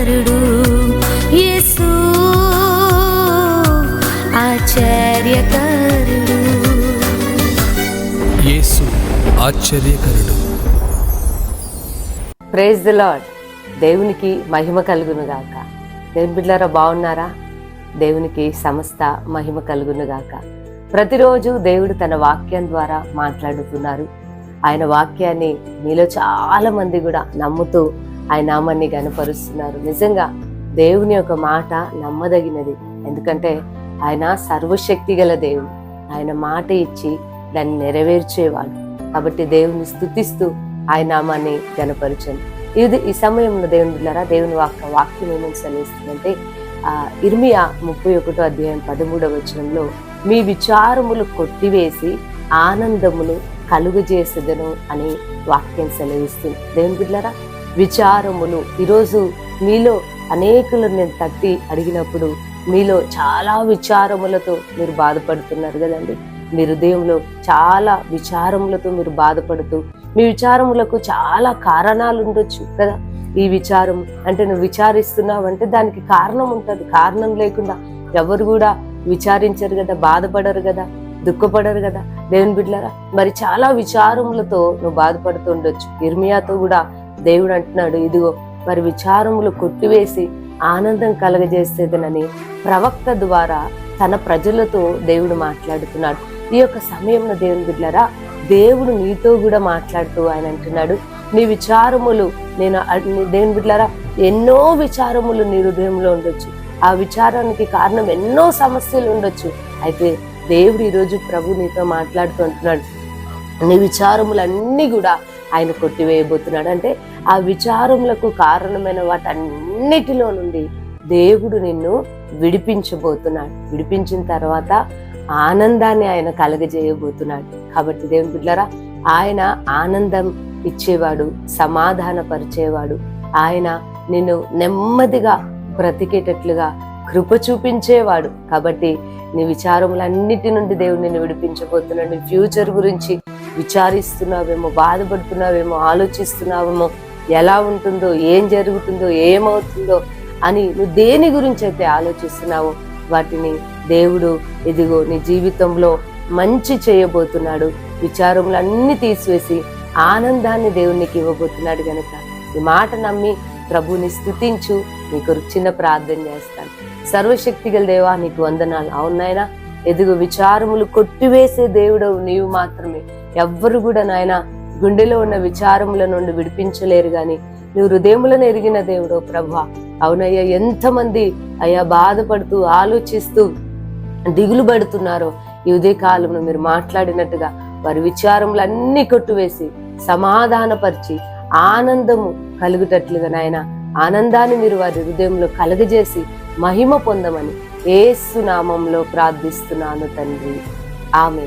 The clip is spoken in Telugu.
ఆశ్చర్యకరుడు యేసు ఆశ్చర్యకరుడు. యేసు ఆశ్చర్యకరుడు. ప్రేజ్ ది లాడ్ దేవునికి మహిమ కలుగును గాక. దేవుని బిడ్డారా బాగున్నారా? దేవునికి సమస్త మహిమ కలుగును గాక. ప్రతిరోజు దేవుడు తన వాక్యం ద్వారా మాట్లాడుతున్నారు. ఆయన వాక్యాన్ని మీలో చాలా మంది కూడా నమ్ముతూ ఆయన నామాన్ని గనపరుస్తున్నారు నిజంగా దేవుని యొక్క మాట నమ్మదగినది. ఎందుకంటే ఆయన సర్వశక్తి గల దేవుడు. ఆయన మాట ఇచ్చి దాన్ని నెరవేర్చేవాడు. కాబట్టి దేవుని స్థుతిస్తూ ఆయన నామాన్ని గనపరచండి ఇది ఈ సమయంలో దేవుని బిడ్డారా దేవుని వాక్య వాక్యం ఏమని సెలవిస్తుందంటే ఆ ఇర్మియా ముప్పై ఒకటో అధ్యాయం పదమూడవ వచనంలో మీ విచారములు కొట్టివేసి ఆనందమును కలుగజేసేదను అని వాక్యం సెలవిస్తుంది. దేవుని బిడ్డారా విచారములు. ఈరోజు మీలో అనేకులు నేను తట్టి అడిగినప్పుడు మీలో చాలా విచారములతో మీరు బాధపడుతున్నారు కదండి. మీ హృదయంలో చాలా విచారములతో మీరు బాధపడుతూ మీ విచారములకు చాలా కారణాలు ఉండొచ్చు కదా. ఈ విచారం అంటే నువ్వు విచారిస్తున్నావు అంటే దానికి కారణం ఉంటుంది కారణం లేకుండా ఎవరు కూడా విచారించరు కదా బాధపడరు కదా దుఃఖపడరు కదా. దేవుని బిడ్డలారా మరి చాలా విచారములతో నువ్వు బాధపడుతుండొచ్చు ఇర్మియాతో కూడా దేవుడు అంటున్నాడు ఇదిగో మరి విచారములు కొట్టివేసి ఆనందం కలగజేసేదనని ప్రవక్త ద్వారా తన ప్రజలతో దేవుడు మాట్లాడుతున్నాడు. ఈ యొక్క సమయంలో దేవుని బిడ్డలారా దేవుడు నీతో కూడా మాట్లాడుతూ ఆయన అంటున్నాడు నీ విచారములు నేను దేవుని బిడ్డలారా ఎన్నో విచారములు నీ హృదయంలో ఉండొచ్చు. ఆ విచారానికి కారణం ఎన్నో సమస్యలు ఉండొచ్చు. అయితే దేవుడు ఈరోజు ప్రభు నీతో మాట్లాడుతూ అంటున్నాడు నీ విచారములన్నీ కూడా ఆయన కొట్టివేయబోతున్నాడు. అంటే ఆ విచారములకు కారణమైన వాటన్నిటిలో నుండి దేవుడు నిన్ను విడిపించబోతున్నాడు. విడిపించిన తర్వాత ఆనందాన్ని ఆయన కలగజేయబోతున్నాడు. కాబట్టి దేవుని బిడ్డరా ఆయన ఆనందం ఇచ్చేవాడు సమాధాన పరిచేవాడు ఆయన నిన్ను నెమ్మదిగా బ్రతికేటట్లుగా కృప చూపించేవాడు. కాబట్టి నీ విచారములన్నిటి నుండి దేవుడు నిన్ను విడిపించబోతున్నాడు. నీ ఫ్యూచర్ గురించి విచారిస్తున్నావేమో బాధపడుతున్నావేమో ఆలోచిస్తున్నావేమో ఎలా ఉంటుందో ఏం జరుగుతుందో ఏమవుతుందో అని నువ్వు దేని గురించి అయితే ఆలోచిస్తున్నావో వాటిని దేవుడు ఇదిగో నీ జీవితంలో మంచి చేయబోతున్నాడు. విచారములన్నీ తీసివేసి ఆనందాన్ని దేవునికి ఇవ్వబోతున్నాడు గనుక. ఈ మాట నమ్మి ప్రభుని స్థుతించు. నీకు చిన్న ప్రార్థన చేస్తాను. సర్వశక్తి గల దేవా నీకు వందనాలు. అవునాయనా ఎదుగు విచారములు కొట్టివేసే దేవుడవు నీవు మాత్రమే. ఎవ్వరు కూడా నాయన గుండెలో ఉన్న విచారముల నుండి విడిపించలేరు గాని నువ్వు హృదయములను ఎరిగిన దేవుడు ప్రభా. అవునయ్యా ఎంతమంది అయ్యా బాధపడుతూ ఆలోచిస్తూ దిగులు పడుతున్నారో ఈ ఉదయకాలంలో మీరు మాట్లాడినట్టుగా వారి విచారములన్నీ కొట్టువేసి సమాధానపరిచి ఆనందము కలుగుటట్లుగా నాయన ఆనందాన్ని మీరు వారి హృదయంలో కలుగజేసి మహిమ పొందమని ఏసునామంలో ప్రార్థిస్తున్నాను తండ్రి. ఆమె